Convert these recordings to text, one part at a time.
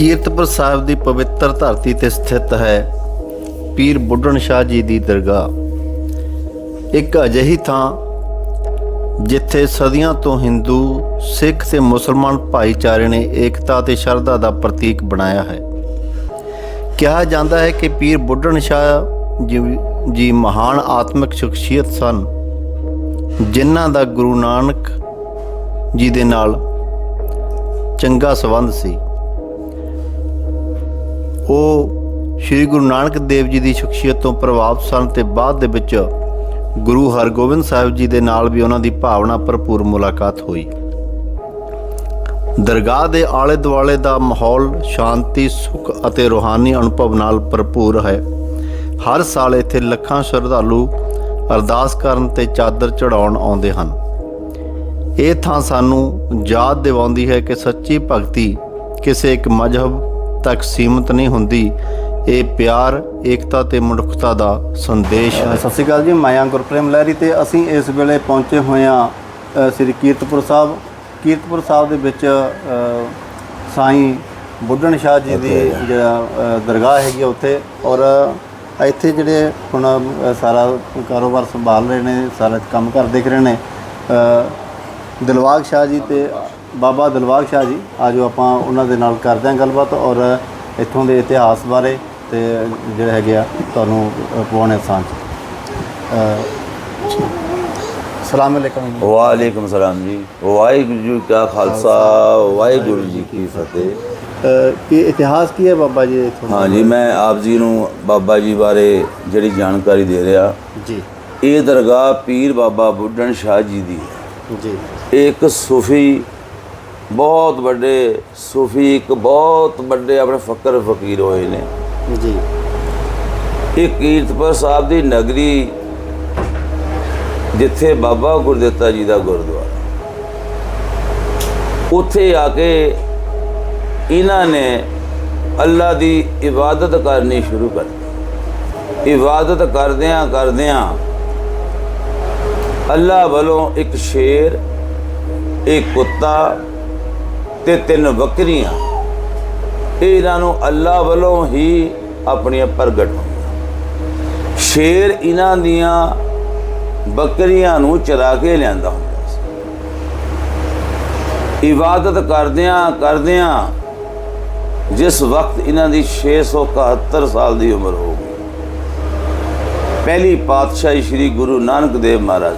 ਕੀਰਤਪੁਰ ਸਾਹਿਬ ਦੀ ਪਵਿੱਤਰ ਧਰਤੀ ਤੇ ਸਥਿਤ ਹੈ ਪੀਰ ਬੁੱਢਣ ਸ਼ਾਹ ਜੀ ਦੀ ਦਰਗਾਹ। ਇੱਕ ਅਜਿਹੀ ਥਾਂ ਜਿੱਥੇ ਸਦੀਆਂ ਤੋਂ ਹਿੰਦੂ, ਸਿੱਖ ਤੇ ਮੁਸਲਮਾਨ ਭਾਈਚਾਰੇ ਨੇ ਏਕਤਾ ਤੇ ਸ਼ਰਧਾ ਦਾ ਪ੍ਰਤੀਕ ਬਣਾਇਆ ਹੈ। ਕਿਹਾ ਜਾਂਦਾ ਹੈ ਕਿ ਪੀਰ ਬੁੱਢਣ ਸ਼ਾਹ ਜੀ- ਜੀ ਮਹਾਨ ਆਤਮਿਕ ਸ਼ਖਸੀਅਤ ਸਨ, ਜਿਨ੍ਹਾਂ ਦਾ ਗੁਰੂ ਨਾਨਕ ਜੀ ਦੇ ਨਾਲ ਚੰਗਾ ਸੰਬੰਧ ਸੀ। ਉਹ ਸ੍ਰੀ ਗੁਰੂ ਨਾਨਕ ਦੇਵ ਜੀ ਦੀ ਸ਼ਖਸੀਅਤ ਤੋਂ ਪ੍ਰਭਾਵਿਤ ਸਨ ਤੇ ਬਾਅਦ ਦੇ ਵਿੱਚ ਗੁਰੂ ਹਰਗੋਬਿੰਦ ਸਾਹਿਬ ਜੀ ਦੇ ਨਾਲ ਵੀ ਉਹਨਾਂ ਦੀ ਭਾਵਨਾ ਭਰਪੂਰ ਮੁਲਾਕਾਤ ਹੋਈ। ਦਰਗਾਹ ਦੇ ਆਲੇ ਦੁਆਲੇ ਦਾ ਮਾਹੌਲ ਸ਼ਾਂਤੀ, ਸੁਖ ਅਤੇ ਰੂਹਾਨੀ ਅਨੁਭਵ ਨਾਲ ਭਰਪੂਰ ਹੈ। ਹਰ ਸਾਲ ਇੱਥੇ ਲੱਖਾਂ ਸ਼ਰਧਾਲੂ ਅਰਦਾਸ ਕਰਨ ਤੇ ਚਾਦਰ ਚੜਾਉਣ ਆਉਂਦੇ ਹਨ। ਇਹ ਥਾਂ ਸਾਨੂੰ ਯਾਦ ਦਿਵਾਉਂਦੀ ਹੈ ਕਿ ਸੱਚੀ ਭਗਤੀ ਕਿਸੇ ਇੱਕ ਮਜ਼ਹਬ ਤੱਕ ਸੀਮਤ ਨਹੀਂ ਹੁੰਦੀ। ਇਹ ਪਿਆਰ ਏਕਤਾ ਤੇ ਮਨੁੱਖਤਾ ਦਾ ਸੰਦੇਸ਼ ਹੈ। ਸਤਿ ਸ਼੍ਰੀ ਅਕਾਲ ਜੀ ਮਾਇਆ ਗੁਰਪ੍ਰੇਮ ਲਹਿਰੀ ਤੇ ਅਸੀਂ ਇਸ ਵੇਲੇ ਪਹੁੰਚੇ ਹੋਏ ਹਾਂ ਸ੍ਰੀ ਕੀਰਤਪੁਰ ਸਾਹਿਬ। ਕੀਰਤਪੁਰ ਸਾਹਿਬ ਦੇ ਵਿੱਚ ਸਾਈਂ ਬੁੱਢਣ ਸ਼ਾਹ ਜੀ ਦੀ ਜਿਹੜਾ ਦਰਗਾਹ ਹੈਗੀ ਉੱਥੇ। ਔਰ ਇੱਥੇ ਜਿਹੜੇ ਹੁਣ ਸਾਰਾ ਕਾਰੋਬਾਰ ਸੰਭਾਲ ਰਹੇ ਨੇ ਸਾਰਾ ਕੰਮ ਕਰ ਦੇਖ ਰਹੇ ਨੇ ਦਿਲਵਾਗ ਸ਼ਾਹ ਜੀ ਤੇ ਬਾਬਾ ਦਿਲਵਾਗ ਸ਼ਾਹ ਜੀ ਆਜੋ ਆਪਾਂ ਉਹਨਾਂ ਦੇ ਨਾਲ ਕਰਦੇ ਹਾਂ ਗੱਲਬਾਤ ਔਰ ਇੱਥੋਂ ਦੇ ਇਤਿਹਾਸ ਬਾਰੇ ਤੇ ਜਿਹੜੇ ਹੈਗੇ ਆ ਤੁਹਾਨੂੰ ਪਵਾਉਣੇ ਸਾਂਝ। ਸਲਾਮ ਅਲੈਕਮ ਵਾਲੇਕੁਮ ਸਲਾਮ ਜੀ। ਵਾਹਿਗੁਰੂ ਜੀ ਕਾ ਖਾਲਸਾ ਵਾਹਿਗੁਰੂ ਜੀ ਕੀ ਫਤਿਹ। ਕੀ ਇਤਿਹਾਸ ਕੀ ਹੈ ਬਾਬਾ ਜੀ ਇੱਥੋਂ? ਹਾਂ ਜੀ ਮੈਂ ਆਪ ਜੀ ਨੂੰ ਬਾਬਾ ਜੀ ਬਾਰੇ ਜਿਹੜੀ ਜਾਣਕਾਰੀ ਦੇ ਰਿਹਾ। ਜੀ। ਇਹ ਦਰਗਾਹ ਪੀਰ ਬਾਬਾ ਬੁੱਢਣ ਸ਼ਾਹ ਜੀ ਦੀ ਹੈ। ਜੀ। ਇਹ ਇੱਕ ਸੂਫੀ ਬਹੁਤ ਵੱਡੇ ਸੂਫੀ ਇੱਕ ਬਹੁਤ ਵੱਡੇ ਆਪਣੇ ਫਕਰ ਫਕੀਰ ਹੋਏ ਨੇ। ਜੀ। ਇਹ ਕੀਰਤਪੁਰ ਸਾਹਿਬ ਦੀ ਨਗਰੀ ਜਿੱਥੇ ਬਾਬਾ ਗੁਰਦਿੱਤਾ ਜੀ ਦਾ ਗੁਰਦੁਆਰਾ। ਉੱਥੇ ਆ ਕੇ ਇਹਨਾਂ ਨੇ ਅੱਲਾ ਦੀ ਇਬਾਦਤ ਕਰਨੀ ਸ਼ੁਰੂ ਕਰ ਦਿੱਤੀ। ਇਬਾਦਤ ਕਰਦਿਆਂ ਕਰਦਿਆਂ ਅੱਲਾ ਵੱਲੋਂ ਇੱਕ ਸ਼ੇਰ ਇੱਕ ਕੁੱਤਾ ਤੇ ਤਿੰਨ ਬੱਕਰੀਆਂ ਇਹ ਇਹਨਾਂ ਨੂੰ ਅੱਲਾ ਵੱਲੋਂ ਹੀ ਆਪਣੀਆਂ ਪ੍ਰਗਟ ਹੋਈਆਂ। ਸ਼ੇਰ ਇਹਨਾਂ ਦੀਆਂ ਬੱਕਰੀਆਂ ਨੂੰ ਚਰਾ ਕੇ ਲਿਆਂਦਾ ਹੁੰਦਾ ਸੀ। ਇਬਾਦਤ ਕਰਦਿਆਂ ਕਰਦਿਆਂ ਜਿਸ ਵਕਤ ਇਹਨਾਂ ਦੀ 671 ਸਾਲ ਦੀ ਉਮਰ ਹੋ ਗਈ, ਪਹਿਲੀ ਪਾਤਸ਼ਾਹੀ ਸ੍ਰੀ ਗੁਰੂ ਨਾਨਕ ਦੇਵ ਮਹਾਰਾਜ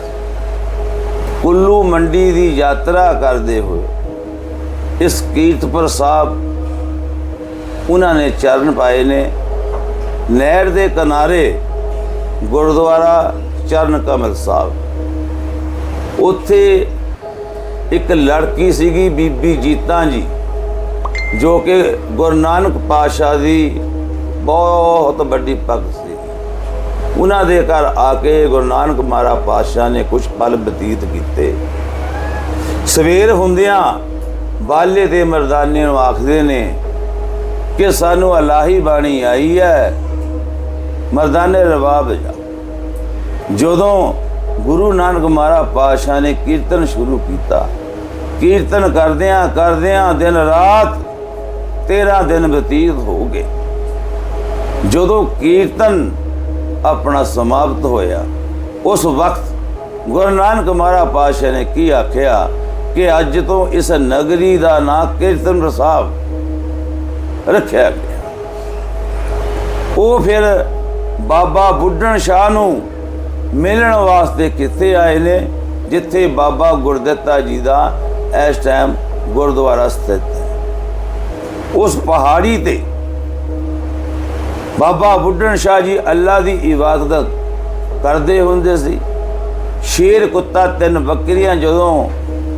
ਕੁੱਲੂ ਮੰਡੀ ਦੀ ਯਾਤਰਾ ਕਰਦੇ ਹੋਏ ਇਸ ਕੀਰਤਪੁਰ ਸਾਹਿਬ ਉਹਨਾਂ ਨੇ ਚਰਨ ਪਾਏ ਨੇ। ਨਹਿਰ ਦੇ ਕਿਨਾਰੇ ਗੁਰਦੁਆਰਾ ਚਰਨ ਕਮਲ ਸਾਹਿਬ। ਉੱਥੇ ਇੱਕ ਲੜਕੀ ਸੀਗੀ ਬੀਬੀ ਜੀਤਾ ਜੀ, ਜੋ ਕਿ ਗੁਰੂ ਨਾਨਕ ਪਾਤਸ਼ਾਹ ਦੀ ਬਹੁਤ ਵੱਡੀ ਭਗਤ ਸੀ। ਉਹਨਾਂ ਦੇ ਘਰ ਆ ਕੇ ਗੁਰੂ ਨਾਨਕ ਮਹਾਰਾਜ ਪਾਤਸ਼ਾਹ ਨੇ ਕੁਝ ਪਲ ਬਤੀਤ ਕੀਤੇ। ਸਵੇਰ ਹੁੰਦਿਆਂ ਬਾਲੇ ਦੇ ਮਰਦਾਨੇ ਨੂੰ ਆਖਦੇ ਨੇ ਕਿ ਸਾਨੂੰ ਅਲਾਹੀ ਬਾਣੀ ਆਈ ਹੈ, ਮਰਦਾਨੇ ਰਵਾਬ ਜਾ। ਜਦੋਂ ਗੁਰੂ ਨਾਨਕ ਮਹਾਰਾਜ ਪਾਤਸ਼ਾਹ ਨੇ ਕੀਰਤਨ ਸ਼ੁਰੂ ਕੀਤਾ, ਕੀਰਤਨ ਕਰਦਿਆਂ ਕਰਦਿਆਂ ਦਿਨ ਰਾਤ 13 ਦਿਨ ਬਤੀਤ ਹੋ ਗਏ। ਜਦੋਂ ਕੀਰਤਨ ਆਪਣਾ ਸਮਾਪਤ ਹੋਇਆ, ਉਸ ਵਕਤ ਗੁਰੂ ਨਾਨਕ ਮਹਾਰਾਜ ਪਾਤਸ਼ਾਹ ਨੇ ਕੀ ਆਖਿਆ? ਕਿ ਅੱਜ ਤੋਂ ਇਸ ਨਗਰੀ ਦਾ ਨਾਂ ਕੀਰਤਨ ਸਾਹਿਬ ਰੱਖਿਆ ਗਿਆ। ਉਹ ਫਿਰ ਬਾਬਾ ਬੁੱਢਣ ਸ਼ਾਹ ਨੂੰ ਮਿਲਣ ਵਾਸਤੇ ਕਿੱਥੇ ਆਏ ਨੇ, ਜਿੱਥੇ ਬਾਬਾ ਗੁਰਦਿੱਤਾ ਜੀ ਦਾ ਇਸ ਟਾਈਮ ਗੁਰਦੁਆਰਾ ਸਥਿਤ ਹੈ। ਉਸ ਪਹਾੜੀ ਤੇ ਬਾਬਾ ਬੁੱਢਣ ਸ਼ਾਹ ਜੀ ਅੱਲਾ ਦੀ ਇਬਾਦਤ ਕਰਦੇ ਹੁੰਦੇ ਸੀ। ਸ਼ੇਰ ਕੁੱਤਾ ਤਿੰਨ ਬੱਕਰੀਆਂ ਜਦੋਂ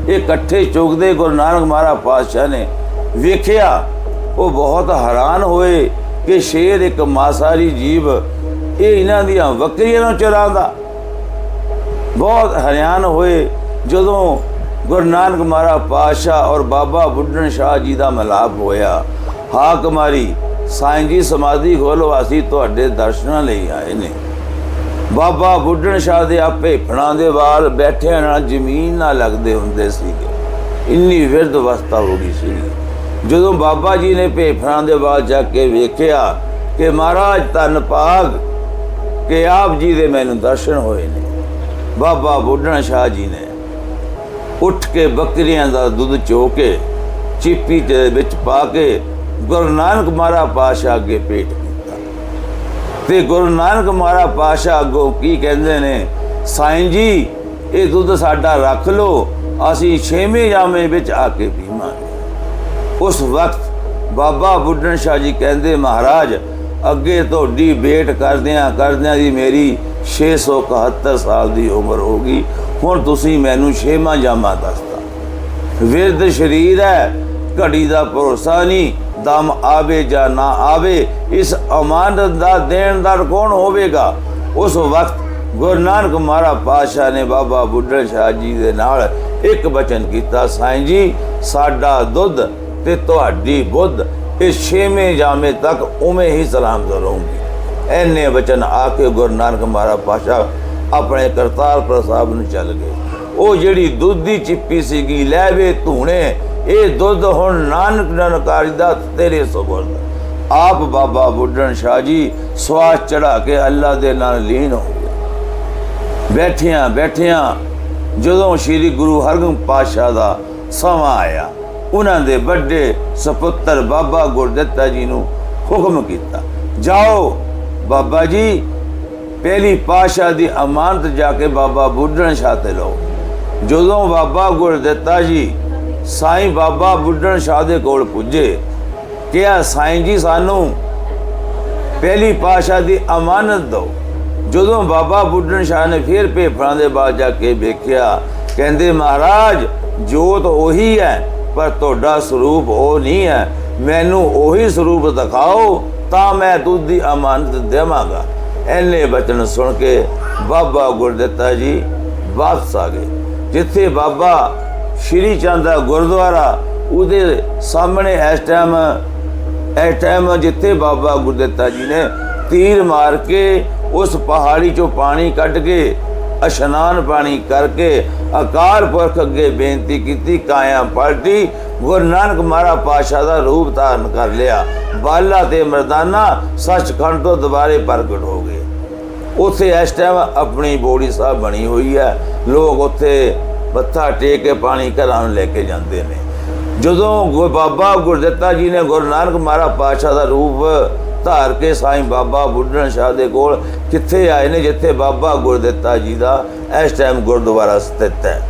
ਇਹ ਇਕੱਠੇ ਚੁਗਦੇ ਗੁਰੂ ਨਾਨਕ ਮਹਾਰਾਜ ਪਾਤਸ਼ਾਹ ਨੇ ਵੇਖਿਆ। ਉਹ ਬਹੁਤ ਹੈਰਾਨ ਹੋਏ ਕਿ ਸ਼ੇਰ ਇੱਕ ਮਾਸਾਰੀ ਜੀਵ ਇਹ ਇਹਨਾਂ ਦੀਆਂ ਬੱਕਰੀਆਂ ਨੂੰ ਚਰਾਉਂਦਾ। ਬਹੁਤ ਹੈਰਾਨ ਹੋਏ ਜਦੋਂ ਗੁਰੂ ਨਾਨਕ ਮਹਾਰਾਜ ਪਾਤਸ਼ਾਹ ਔਰ ਬਾਬਾ ਬੁੱਢਣ ਸ਼ਾਹ ਜੀ ਦਾ ਮਿਲਾਪ ਹੋਇਆ। ਹਾਕ ਮਾਰੀ ਸਾਈਂ ਜੀ ਸਮਾਧੀ ਖੋਲੋ ਅਸੀਂ ਤੁਹਾਡੇ ਦਰਸ਼ਨਾਂ ਲਈ ਆਏ ਨੇ। ਬਾਬਾ ਬੁੱਢਣ ਸ਼ਾਹ ਦੇ ਆਪੇ ਫਣਾ ਦੇ ਵਾਲ ਬੈਠਿਆਂ ਨਾਲ ਜ਼ਮੀਨ ਨਾਲ ਲੱਗਦੇ ਹੁੰਦੇ ਸੀਗੇ। ਇੰਨੀ ਵਿਰਧ ਅਵਸਥਾ ਹੋ ਗਈ ਸੀ। ਜਦੋਂ ਬਾਬਾ ਜੀ ਨੇ ਭੇਫੜਾਂ ਦੇ ਬਾਅਦ ਜਾ ਕੇ ਵੇਖਿਆ ਕਿ ਮਹਾਰਾਜ ਧੰਨ ਭਾਗ ਕਿ ਆਪ ਜੀ ਦੇ ਮੈਨੂੰ ਦਰਸ਼ਨ ਹੋਏ ਨੇ। ਬਾਬਾ ਬੁੱਢਣ ਸ਼ਾਹ ਜੀ ਨੇ ਉੱਠ ਕੇ ਬੱਕਰੀਆਂ ਦਾ ਦੁੱਧ ਚੋ ਕੇ ਚੀਪੀ ਦੇ ਵਿੱਚ ਪਾ ਕੇ ਗੁਰੂ ਨਾਨਕ ਮਹਾਰਾ ਪਾਸ਼ਾ ਅੱਗੇ ਭੇਟ ਤੇ ਗੁਰੂ ਨਾਨਕ ਮਹਾਰਾ ਪਾਸ਼ਾ ਅੱਗੋਂ ਕੀ ਕਹਿੰਦੇ ਨੇ? ਸਾਈਂ ਜੀ, ਇਹ ਦੁੱਧ ਸਾਡਾ ਰੱਖ ਲਓ, ਅਸੀਂ ਛੇਵੇਂ ਜਾਮੇ ਵਿੱਚ ਆ ਕੇ ਪੀਵਾਂਗੇ। ਉਸ ਵਕਤ ਬਾਬਾ ਬੁੱਢਣ ਸ਼ਾਹ ਜੀ ਕਹਿੰਦੇ, ਮਹਾਰਾਜ, ਅੱਗੇ ਤੁਹਾਡੀ ਵੇਟ ਕਰਦਿਆਂ ਕਰਦਿਆਂ ਦੀ ਮੇਰੀ 671 ਸਾਲ ਦੀ ਉਮਰ ਹੋ ਗਈ। ਹੁਣ ਤੁਸੀਂ ਮੈਨੂੰ ਛੇਵਾਂ ਜਾਮਾ ਦੱਸਦਾ ਵਿਰਧ ਸ਼ਰੀਰ ਹੈ, ਘੜੀ ਦਾ ਭਰੋਸਾ ਨਹੀਂ ਦਮ ਆਵੇ ਜਾਂ ਨਾ ਆਵੇ, ਇਸ ਅਮਾਨਤ ਦਾ ਦੇਣਦਾਰ ਕੌਣ ਹੋਵੇਗਾ? ਉਸ ਵਕਤ ਗੁਰੂ ਨਾਨਕ ਮਹਾਰਾ ਪਾਸ਼ਾ ਨੇ ਬਾਬਾ ਬੁੱਢਣ ਸ਼ਾਹ ਜੀ ਦੇ ਨਾਲ ਇੱਕ ਬਚਨ ਕੀਤਾ, ਸਾਈਂ ਜੀ, ਸਾਡਾ ਦੁੱਧ ਤੇ ਤੁਹਾਡੀ ਬੁੱਧ ਇਸ ਛੇਵੇਂ ਜਾਮੇ ਤੱਕ ਉਵੇਂ ਹੀ ਸਲਾਮਤ ਰਹੂੰਗੀ। ਐਨੇ ਬਚਨ ਆ ਕੇ ਗੁਰੂ ਨਾਨਕ ਮਹਾਰਾ ਪਾਸ਼ਾ ਆਪਣੇ ਕਰਤਾਰਪੁਰ ਸਾਹਿਬ ਨੂੰ ਚੱਲ ਗਏ। ਉਹ ਜਿਹੜੀ ਦੁੱਧ ਦੀ ਚਿੱਪੀ ਸੀਗੀ, ਲੈ ਵੇ ਧੂਣੇ ਇਹ ਦੁੱਧ ਹੁਣ ਨਾਨਕ ਨਨਕਾਰੀ ਦਾ ਤੇਰੇ ਸੁਪਰਦ ਆਪ ਬਾਬਾ ਬੁੱਢਣ ਸ਼ਾਹ ਜੀ ਸਵਾਸ ਚੜਾ ਕੇ ਅੱਲਾ ਦੇ ਨਾਲ ਲੀਨ ਹੋ ਗਏ। ਬੈਠਿਆਂ ਬੈਠਿਆਂ ਜਦੋਂ ਸ੍ਰੀ ਗੁਰੂ ਹਰਗੋਬਿੰਦ ਪਾਤਸ਼ਾਹ ਦਾ ਸਮਾਂ ਆਇਆ, ਉਹਨਾਂ ਦੇ ਵੱਡੇ ਸੁਪੁੱਤਰ ਬਾਬਾ ਗੁਰਦਿੱਤਾ ਜੀ ਨੂੰ ਹੁਕਮ ਕੀਤਾ, ਜਾਓ ਬਾਬਾ ਜੀ, ਪਹਿਲੀ ਪਾਸ਼ਾ ਦੀ ਅਮਾਨਤ ਜਾ ਕੇ ਬਾਬਾ ਬੁੱਢਣ ਸ਼ਾਹ ਤੇ ਲਓ। ਜਦੋਂ ਬਾਬਾ ਗੁਰਦਿੱਤਾ ਜੀ ਸਾਈਂ ਬਾਬਾ ਬੁੱਢਣ ਸ਼ਾਹ ਦੇ ਕੋਲ ਪੁੱਜੇ। ਕਿਹਾ, ਸਾਈਂ ਜੀ, ਸਾਨੂੰ ਪਹਿਲੀ ਪਾਸ਼ਾ ਦੀ ਅਮਾਨਤ ਦਿਓ। ਜਦੋਂ ਬਾਬਾ ਬੁੱਢਣ ਸ਼ਾਹ ਨੇ ਫਿਰ ਭੇਫੜਾਂ ਦੇ ਬਾਅਦ ਜਾ ਕੇ ਵੇਖਿਆ, ਕਹਿੰਦੇ, ਮਹਾਰਾਜ, ਜੋਤ ਉਹੀ ਹੈ, ਪਰ ਤੁਹਾਡਾ ਸਰੂਪ ਉਹ ਨਹੀਂ ਹੈ। ਮੈਨੂੰ ਉਹੀ ਸਰੂਪ ਦਿਖਾਓ, ਤਾਂ ਮੈਂ ਦੁੱਧ ਦੀ ਅਮਾਨਤ ਦੇਵਾਂਗਾ। ਐਨੇ ਬਚਨ ਸੁਣ ਕੇ ਬਾਬਾ ਗੁਰਦਿੱਤਾ ਜੀ, ਵਾਪਸ ਆ ਗਏ। ਜਿੱਥੇ ਬਾਬਾ ਸ਼੍ਰੀ ਚੰਦ ਦਾ ਗੁਰਦੁਆਰਾ ਉਹਦੇ ਸਾਹਮਣੇ ਇਸ ਟਾਈਮ ਇਸ ਟਾਈਮ ਜਿੱਥੇ ਬਾਬਾ ਗੁਰਦਿੱਤਾ ਜੀ ਨੇ ਤੀਰ ਮਾਰ ਕੇ ਉਸ ਪਹਾੜੀ ਚੋਂ ਪਾਣੀ ਕੱਢ ਕੇ, ਇਸ਼ਨਾਨ ਪਾਣੀ ਕਰਕੇ ਅਕਾਲ ਪੁਰਖ ਅੱਗੇ ਬੇਨਤੀ ਕੀਤੀ, ਕਾਇਮ ਪਲਟੀ, ਗੁਰੂ ਨਾਨਕ ਮਹਾਰਾ ਪਾਸ਼ਾ ਦਾ ਰੂਪ ਧਾਰਨ ਕਰ ਲਿਆ। ਬਾਲਾ ਤੇ ਮਰਦਾਨਾ ਸੱਚਖੰਡ ਤੋਂ ਦੁਬਾਰੇ ਪ੍ਰਗਟ ਹੋ ਗਏ। ਉੱਥੇ ਇਸ ਟਾਈਮ ਆਪਣੀ ਬੋੜੀ ਸਾਹਿਬ ਬਣੀ ਹੋਈ ਹੈ। ਲੋਕ ਉੱਥੇ ਮੱਥਾ ਟੇਕ ਕੇ ਪਾਣੀ ਘਰਾਂ ਨੂੰ ਲੈ ਕੇ ਜਾਂਦੇ ਨੇ। ਜਦੋਂ ਗੁਰ ਬਾਬਾ ਗੁਰਦਿੱਤਾ ਜੀ ਨੇ ਗੁਰੂ ਨਾਨਕ ਮਹਾਰਾਜ ਪਾਤਸ਼ਾਹ ਦਾ ਰੂਪ ਧਾਰ ਕੇ ਸਾਈਂ ਬਾਬਾ ਬੁੱਢਣ ਸ਼ਾਹ ਦੇ ਕੋਲ ਕਿੱਥੇ ਆਏ ਨੇ, ਜਿੱਥੇ ਬਾਬਾ ਗੁਰਦਿੱਤਾ ਜੀ ਦਾ ਇਸ ਟਾਈਮ ਗੁਰਦੁਆਰਾ ਸਥਿਤ ਹੈ।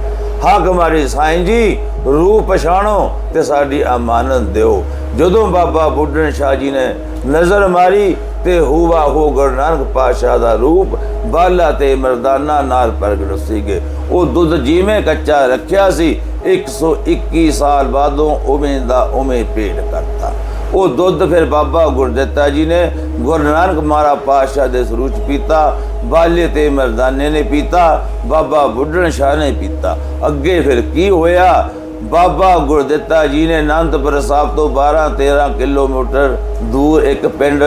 ਹਾਕ ਮਾਰੀ ਸਾਈਂ ਜੀ, ਰੂਹ ਪਛਾਣੋ ਤੇ ਸਾਡੀ ਅਮਾਨਤ ਦਿਓ। ਜਦੋਂ ਬਾਬਾ ਬੁੱਢਣ ਸ਼ਾਹ ਜੀ ਨੇ ਨਜ਼ਰ ਮਾਰੀ ਤੇ ਹੂਵਾ ਹੋ ਗੁਰੂ ਨਾਨਕ ਪਾਤਸ਼ਾਹ ਦਾ ਰੂਪ ਬਾਲਾ ਤੇ ਮਰਦਾਨਾ ਨਾਲ ਪ੍ਰਗਟ ਸੀਗੇ। ਉਹ ਦੁੱਧ ਜਿਵੇਂ ਕੱਚਾ ਰੱਖਿਆ ਸੀ 121 ਸਾਲ ਬਾਅਦੋਂ ਉਵੇਂ ਦਾ ਉਵੇਂ ਪੇਟ ਕਰਤਾ। ਉਹ ਦੁੱਧ ਫਿਰ ਬਾਬਾ ਗੁਰਦਿੱਤਾ ਜੀ ਨੇ ਗੁਰੂ ਨਾਨਕ ਮਹਾਰਾ ਪਾਤਸ਼ਾਹ ਦੇ ਸਰੂਚ ਪੀਤਾ, ਬਾਲੇ ਤੇ ਮਰਦਾਨੇ ਨੇ ਪੀਤਾ, ਬਾਬਾ ਬੁੱਢਣ ਸ਼ਾਹ ਨੇ ਪੀਤਾ। ਅੱਗੇ ਫਿਰ ਕੀ ਹੋਇਆ? ਬਾਬਾ ਗੁਰਦਿੱਤਾ ਜੀ ਨੇ ਅਨੰਦਪੁਰ ਸਾਹਿਬ ਤੋਂ 12 13 ਕਿਲੋਮੀਟਰ ਦੂਰ ਇੱਕ ਪਿੰਡ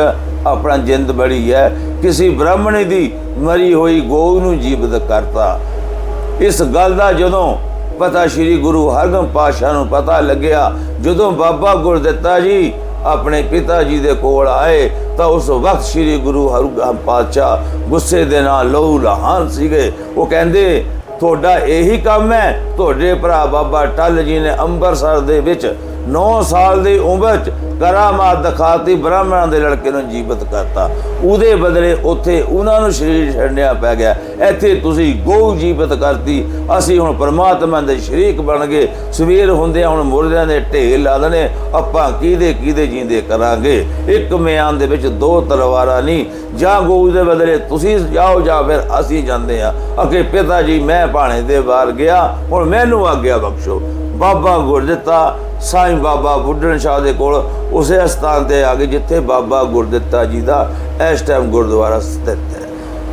ਆਪਣਾ ਜਿੰਦ ਬੜੀ ਹੈ। ਕਿਸੇ ਬ੍ਰਾਹਮਣੀ ਦੀ ਮਰੀ ਹੋਈ ਗੋਗ ਨੂੰ ਜੀਵਤ ਕਰਤਾ। ਇਸ ਗੱਲ ਦਾ ਜਦੋਂ ਪਤਾ ਸ੍ਰੀ ਗੁਰੂ ਹਰਗੋਬਿੰਦ ਪਾਤਸ਼ਾਹ ਨੂੰ ਪਤਾ ਲੱਗਿਆ, ਜਦੋਂ ਬਾਬਾ ਗੁਰਦਿੱਤਾ ਜੀ ਆਪਣੇ ਪਿਤਾ ਜੀ ਦੇ ਕੋਲ ਆਏ, ਤਾਂ ਉਸ ਵਕਤ ਸ੍ਰੀ ਗੁਰੂ ਹਰਗੋਬਿੰਦ ਪਾਤਸ਼ਾਹ ਗੁੱਸੇ ਦੇ ਨਾਲ ਲਹੂ ਲਹਾਨ ਸੀਗੇ। ਉਹ ਕਹਿੰਦੇ, ਤੁਹਾਡਾ ਇਹੀ ਕੰਮ ਹੈ, ਤੁਹਾਡੇ ਭਰਾ ਬਾਬਾ ਟੱਲ ਜੀ ਨੇ ਅੰਮ੍ਰਿਤਸਰ ਦੇ ਵਿੱਚ 9 ਸਾਲ ਦੀ ਉਮਰ 'ਚ ਕਰਾਮਾਤ ਦਿਖਾਤੀ, ਬ੍ਰਾਹਮਣਾਂ ਦੇ ਲੜਕੇ ਨੂੰ ਜੀਵਤ ਕਰਤਾ। ਉਹਦੇ ਬਦਲੇ ਉੱਥੇ ਉਹਨਾਂ ਨੂੰ ਸ਼ਰੀਰ ਛੱਡਿਆ ਪੈ ਗਿਆ। ਇੱਥੇ ਤੁਸੀਂ ਗਊ ਜੀਵਤ ਕਰਤੀ। ਅਸੀਂ ਹੁਣ ਪਰਮਾਤਮਾ ਦੇ ਸ਼ਰੀਕ ਬਣ ਗਏ। ਸਵੇਰ ਹੁੰਦਿਆਂ ਹੁਣ ਮੁਰਦਿਆਂ ਦੇ ਢੇਰ ਲਾ ਦੇਣੇ। ਆਪਾਂ ਕਿਹਦੇ ਕਿਹਦੇ ਜੀਂਦੇ ਕਰਾਂਗੇ? ਇੱਕ ਮਿਆਨ ਦੇ ਵਿੱਚ ਦੋ ਤਲਵਾਰਾਂ ਨਹੀਂ। ਜਾਂ ਗਊ ਦੇ ਬਦਲੇ ਤੁਸੀਂ ਜਾਓ ਜਾਂ ਫਿਰ ਅਸੀਂ ਜਾਂਦੇ ਆ। ਅਕੇ ਪਿਤਾ ਜੀ, ਮੈਂ ਭਾਣੇ ਦੇ ਬਾਹਰ ਗਿਆ। ਹੁਣ ਮੈਨੂੰ ਆਗਿਆ ਬਖਸ਼ੋ। ਬਾਬਾ ਗੁਰਦਿੱਤਾ ਸਾਈਂ ਬਾਬਾ ਬੁੱਢਣ ਸ਼ਾਹ ਦੇ ਕੋਲ ਉਸੇ ਸਥਾਨ ਤੇ ਆ ਗਏ ਜਿੱਥੇ ਬਾਬਾ ਗੁਰਦਿੱਤਾ ਜੀ ਦਾ ਇਸ ਟਾਈਮ ਗੁਰਦੁਆਰਾ ਸਥਿਤ ਹੈ।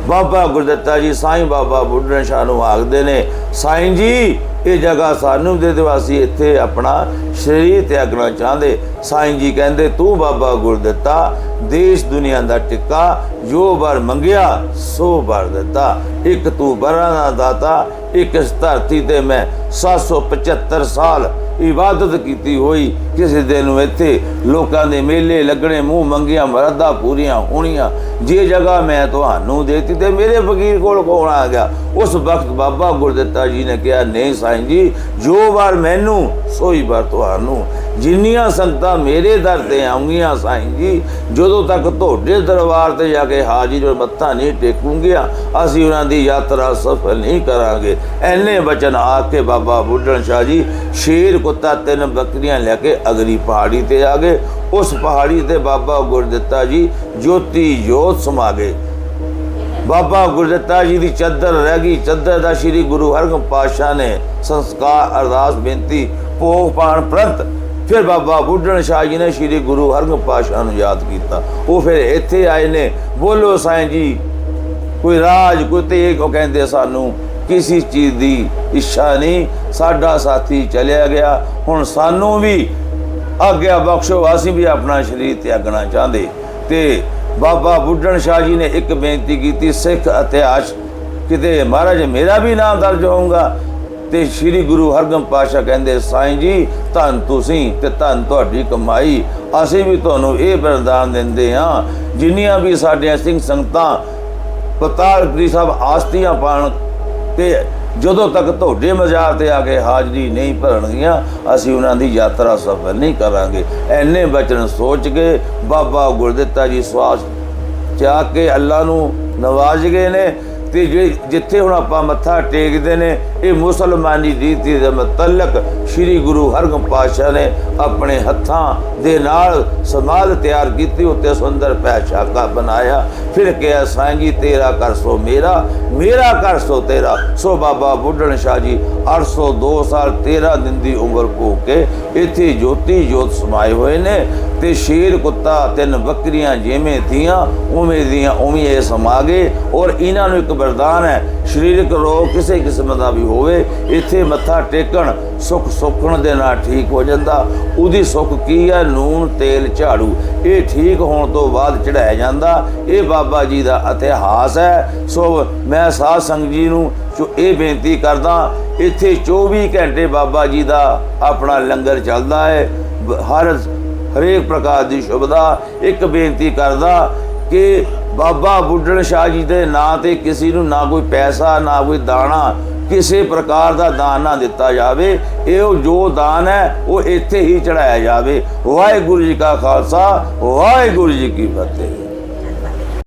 ਬਾਬਾ ਗੁਰਦਿੱਤਾ ਜੀ ਸਾਈਂ ਬਾਬਾ ਬੁੱਢਣ ਸ਼ਾਹ ਨੂੰ ਆਖਦੇ ਨੇ, ਸਾਈਂ ਜੀ, ਇਹ ਜਗ੍ਹਾ ਸਾਨੂੰ ਦੇ ਦਿਓ, ਅਸੀਂ ਇੱਥੇ ਆਪਣਾ ਸਰੀਰ ਤਿਆਗਣਾ ਚਾਹੁੰਦੇ। ਸਾਈਂ ਜੀ ਕਹਿੰਦੇ, ਤੂੰ ਬਾਬਾ ਗੁਰਦਿੱਤਾ, ਦੇਸ਼ ਦੁਨੀਆ ਦਾ ਟਿੱਕਾ, ਜੋ ਵਰ ਮੰਗਿਆ, ਸੋ ਵਰ ਦਿੱਤਾ। ਇੱਕ ਤੂੰ ਬਰਾਂ ਦਾ ਦਾਤਾ ਇੱਕ ਇਸ ਧਰਤੀ ਤੇ ਮੈਂ 775 ਸਾਲ ਇਬਾਦਤ ਕੀਤੀ ਹੋਈ। ਕਿਸੇ ਦਿਨ ਇੱਥੇ ਲੋਕਾਂ ਦੇ ਮੇਲੇ ਲੱਗਣੇ, ਮੂੰਹ ਮੰਗੀਆਂ ਮਰਦਾ ਪੂਰੀਆਂ ਹੋਣੀਆਂ। ਜੇ ਜਗ੍ਹਾ ਮੈਂ ਤੁਹਾਨੂੰ ਦੇਤੀ ਤੇ ਮੇਰੇ ਫਕੀਰ ਕੋਲ ਕੌਣ ਆ ਗਿਆ? ਉਸ ਵਕਤ ਬਾਬਾ ਗੁਰਦਿੱਤਾ ਜੀ ਨੇ ਕਿਹਾ, ਨਹੀਂ ਸਾਈਂ ਜੀ, ਜੋ ਵਾਰ ਮੈਨੂੰ, ਸੋਈ ਵਾਰ ਤੁਹਾਨੂੰ। ਜਿੰਨੀਆਂ ਸੰਗਤਾਂ ਮੇਰੇ ਦਰ ਤੇ ਆਉਂਗੀਆਂ ਸਾਈਂ ਜੀ, ਜਦੋਂ ਤੱਕ ਤੁਹਾਡੇ ਦਰਬਾਰ ਤੇ ਜਾ ਕੇ ਹਾਜ਼ਰ ਔਰ ਮੱਥਾ ਨਹੀਂ ਟੇਕੂਗੀਆਂ, ਅਸੀਂ ਉਹਨਾਂ ਦੀ ਯਾਤਰਾ ਸਫਲ ਨਹੀਂ ਕਰਾਂਗੇ। ਐਨੇ ਬਚਨ ਆ ਕੇ ਬਾਬਾ ਬੁੱਢਣ ਸ਼ਾਹ ਜੀ, ਸ਼ੇਰ ਕੁੱਤਾ ਤਿੰਨ ਬੱਕਰੀਆਂ ਲੈ ਕੇ ਅਗਲੀ ਪਹਾੜੀ ਤੇ ਆ ਗਏ। ਉਸ ਪਹਾੜੀ ਤੇ ਬਾਬਾ ਗੁਰਦਿੱਤਾ ਜੀ ਜੋਤੀ ਜੋਤ ਸਮਾ ਗਏ ਬਾਬਾ ਗੁਰਦਿੱਤਾ ਜੀ ਦੀ ਚੱਦਰ ਰਹਿ ਗਈ ਚੱਦਰ ਦਾ ਸ੍ਰੀ ਗੁਰੂ ਹਰਗੋਬਿੰਦ ਪਾਤਸ਼ਾਹ ਨੇ ਸੰਸਕਾਰ ਅਰਦਾਸ ਬੇਨਤੀ ਭੋਗ ਪਾਣ ਪ੍ਰੰਤ ਫਿਰ ਬਾਬਾ ਬੁੱਢਣ ਸ਼ਾਹ ਜੀ ਨੇ ਸ੍ਰੀ ਗੁਰੂ ਹਰਗੋਬਿੰਦ ਪਾਤਸ਼ਾਹ ਨੂੰ ਯਾਦ ਕੀਤਾ ਉਹ ਫਿਰ ਇੱਥੇ ਆਏ ਨੇ ਬੋਲੋ ਸਾਈਂ ਜੀ ਕੋਈ ਰਾਜ ਕੋਈ ਤੇਗ ਉਹ ਕਹਿੰਦੇ ਸਾਨੂੰ ਕਿਸੇ ਚੀਜ਼ ਦੀ ਇੱਛਾ ਨਹੀਂ ਸਾਡਾ ਸਾਥੀ ਚਲਿਆ ਗਿਆ ਹੁਣ ਸਾਨੂੰ ਵੀ ਆਗਿਆ ਬਖਸ਼ੋ, ਅਸੀਂ ਵੀ ਆਪਣਾ ਸ਼ਰੀਰ ਤਿਆਗਣਾ ਚਾਹੁੰਦੇ। ਤੇ ਬਾਬਾ ਬੁੱਢਣ ਸ਼ਾਹ ਜੀ ਨੇ ਇੱਕ ਬੇਨਤੀ ਕੀਤੀ, ਸਿੱਖ ਇਤਿਹਾਸ ਕਿਤੇ ਮਹਾਰਾਜ ਮੇਰਾ ਵੀ ਨਾਮ ਦਰਜ ਹੋਊਗਾ। ਤੇ ਸ੍ਰੀ ਗੁਰੂ ਹਰਗੋਬਿੰਦ ਪਾਸ਼ਾ ਕਹਿੰਦੇ, ਸਾਈਂ ਜੀ, ਧੰਨ ਤੁਸੀਂ ਤੇ ਧੰਨ ਤੁਹਾਡੀ ਕਮਾਈ। ਅਸੀਂ ਵੀ ਤੁਹਾਨੂੰ ਇਹ ਬਰਦਾਨ ਦਿੰਦੇ ਹਾਂ, ਜਿੰਨੀਆਂ ਵੀ ਸਾਡੀਆਂ ਸਿੰਘ ਸੰਗਤਾਂ, ਪਤਾਲ ਗਰੀ ਸਾਹਿਬ ਆਸਤੀਆਂ ਪਾਣ ਤੇ ਜਦੋਂ ਤੱਕ ਤੁਹਾਡੇ ਮਜ਼ਾਰ ਤੇ ਆ ਕੇ ਹਾਜ਼ਰੀ ਨਹੀਂ ਭਰਨਗੀਆਂ, ਅਸੀਂ ਉਹਨਾਂ ਦੀ ਯਾਤਰਾ ਸਫਲ ਨਹੀਂ ਕਰਾਂਗੇ। ਐਨੇ ਬਚਨ ਸੋਚ ਕੇ ਬਾਬਾ ਗੁਰਦਿੱਤਾ ਜੀ ਸਵਾਸ ਚਾਹ ਕੇ ਅੱਲਾ ਨੂੰ ਨਵਾਜ ਗਏ ਨੇ ਤੇ ਜੇ ਜਿੱਥੇ ਹੁਣ ਆਪਾਂ ਮੱਥਾ ਟੇਕਦੇ ਨੇ, ਇਹ ਮੁਸਲਮਾਨੀ ਰੀਤੀ ਦੇ ਮੁਤਲਕ ਸ੍ਰੀ ਗੁਰੂ ਹਰਗੋਬਿੰਦ ਪਾਤਸ਼ਾਹ ਨੇ ਆਪਣੇ ਹੱਥਾਂ ਦੇ ਨਾਲ ਸਮਾਧ ਤਿਆਰ ਕੀਤੀ, ਉੱਤੇ ਸੁੰਦਰ ਪੈਸ਼ਾਕਾ ਬਣਾਇਆ। ਫਿਰ ਕਿਹਾ ਸਾਈਂ ਜੀ ਤੇਰਾ ਕਰ ਸੋ ਮੇਰਾ ਮੇਰਾ ਕਰ ਸੋ ਤੇਰਾ। ਸੋ ਬਾਬਾ ਬੁੱਢਣ ਸ਼ਾਹ ਜੀ 802 ਸਾਲ 13 ਦਿਨ ਦੀ ਉਮਰ ਭੋਗ ਕੇ ਇੱਥੇ ਜੋਤੀ ਜੋਤ ਸਮਾਏ ਹੋਏ ਨੇ ਤੇ ਸ਼ੇਰ, ਕੁੱਤਾ, ਤਿੰਨ ਬੱਕਰੀਆਂ ਜਿਵੇਂ ਥੀਆਂ ਉਵੇਂ ਦੀਆਂ ਉਵੇਂ ਇਹ ਸਮਾ ਗਏ ਔਰ ਇਹਨਾਂ ਨੂੰ ਇੱਕ ਵਰਦਾਨ ਹੈ, ਸਰੀਰਕ ਰੋਗ ਕਿਸੇ ਕਿਸਮ ਦਾ ਵੀ ਹੋਵੇ, ਇੱਥੇ ਮੱਥਾ ਟੇਕਣ ਸੁੱਖ ਸੁੱਖਣ ਦੇ ਨਾਲ ਠੀਕ ਹੋ ਜਾਂਦਾ। ਉਹਦੀ ਸੁੱਖ ਕੀ ਹੈ ਨੂਨ ਤੇਲ, ਝਾੜੂ। ਇਹ ਠੀਕ ਹੋਣ ਤੋਂ ਬਾਅਦ ਚੜਾਇਆ ਜਾਂਦਾ। ਇਹ ਬਾਬਾ ਜੀ ਦਾ ਇਤਿਹਾਸ ਹੈ। ਸੋ ਮੈਂ ਸਾਧ ਸੰਗ ਜੀ ਨੂੰ ਜੋ ਇਹ ਬੇਨਤੀ ਕਰਦਾ, ਇੱਥੇ 24 ਘੰਟੇ ਬਾਬਾ ਜੀ ਦਾ ਆਪਣਾ ਲੰਗਰ ਚੱਲਦਾ ਹੈ। ਹਰ ਹਰੇਕ ਪ੍ਰਕਾਰ ਦੀ ਸ਼ੁਭਦਾ। ਇੱਕ ਬੇਨਤੀ ਕਰਦਾ ਕਿ ਬਾਬਾ ਬੁੱਢਣ ਸ਼ਾਹ ਜੀ ਦੇ ਨਾਂ ਤੇ ਕਿਸੇ ਨੂੰ ਨਾ ਕੋਈ ਪੈਸਾ, ਨਾ ਕੋਈ ਦਾਣਾ ਕਿਸੇ ਪ੍ਰਕਾਰ ਦਾ ਦਾਨ ਨਾ ਦਿੱਤਾ ਜਾਵੇ। ਇਹ ਜੋ ਦਾਨ ਹੈ, ਉਹ ਇੱਥੇ ਹੀ ਚੜਾਇਆ ਜਾਵੇ। ਵਾਹਿਗੁਰੂ ਜੀ ਕਾ ਖਾਲਸਾ, ਵਾਹਿਗੁਰੂ ਜੀ ਕੀ ਫਤਿਹ।